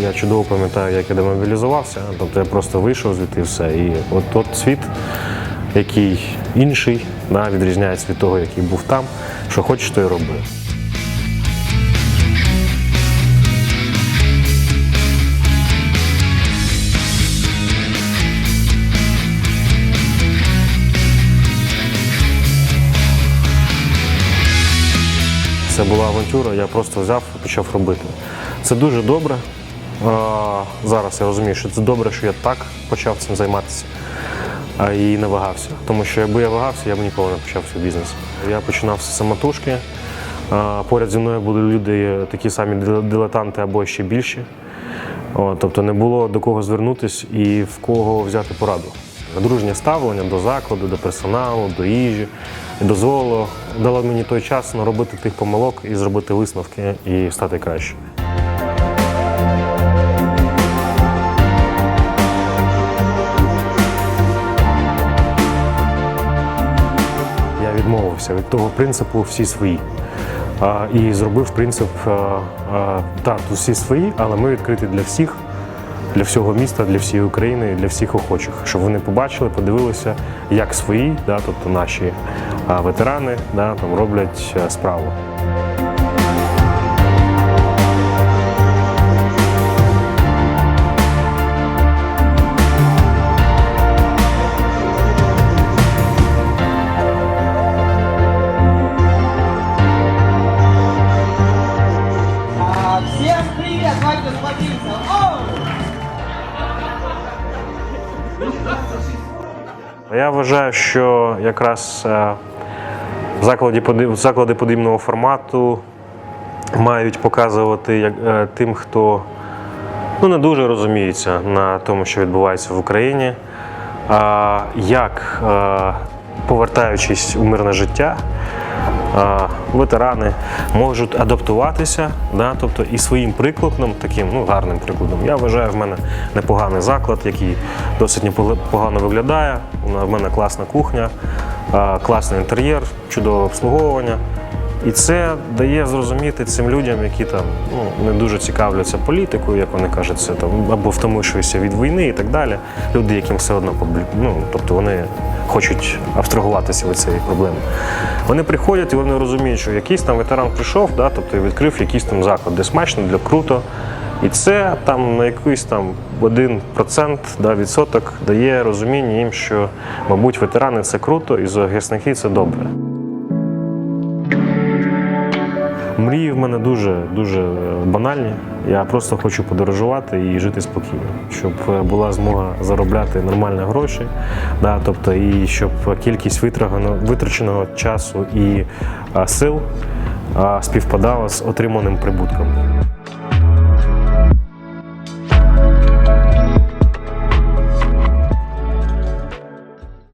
Я чудово пам'ятаю, як я демобілізувався. Тобто я просто вийшов звідти і все. І от тот світ, який інший, да, відрізняється від того, який був там. Що хочеш, то й роби. Це була авантюра, я просто взяв і почав робити. Це дуже добре. Зараз я розумію, що це добре, що я так почав цим займатися і не вагався. Тому що якби я вагався, я б ніколи не почав свій бізнес. Я починав з самотужки. Поряд зі мною були люди такі самі дилетанти або ще більші. Тобто не було до кого звернутися і в кого взяти пораду. Дружнє ставлення до закладу, до персоналу, до їжі дозволило дало мені той час наробити тих помилок і зробити висновки і стати краще. Відмовився від того принципу всі свої. І зробив принцип так, усі свої, але ми відкриті для всіх, для всього міста, для всієї України, для всіх охочих, щоб вони побачили, подивилися, як свої, да, тобто наші ветерани да, там, роблять справу. Я вважаю, що якраз е, заклади, подібного формату мають показувати е, тим, хто ну, не дуже розуміється на тому, що відбувається в Україні, як, е, повертаючись у мирне життя, ветерани можуть адаптуватися, да, тобто і своїм прикладом, таким ну, гарним прикладом. Я вважаю, в мене непоганий заклад, який досить непогано виглядає. У мене- класна кухня, класний інтер'єр, чудове обслуговування. І це дає зрозуміти цим людям, які там ну, не дуже цікавляться політикою, як вони кажуть, це там або втомившися від війни і так далі. Люди, яким все одно ну, тобто вони хочуть абстрагуватися від цієї проблеми. Вони приходять і вони розуміють, що якийсь там ветеран прийшов, да, тобто відкрив якийсь там заклад, де смачно, де круто. І це там на якийсь там один процент да, відсоток дає розуміння їм, що, мабуть, ветерани це круто, і захисники це добре. Мрії в мене дуже дуже банальні. Я просто хочу подорожувати і жити спокійно, щоб е, була змога заробляти нормальні гроші, да, тобто і щоб кількість витраченого, часу і а, сил співпадала з отриманим прибутком.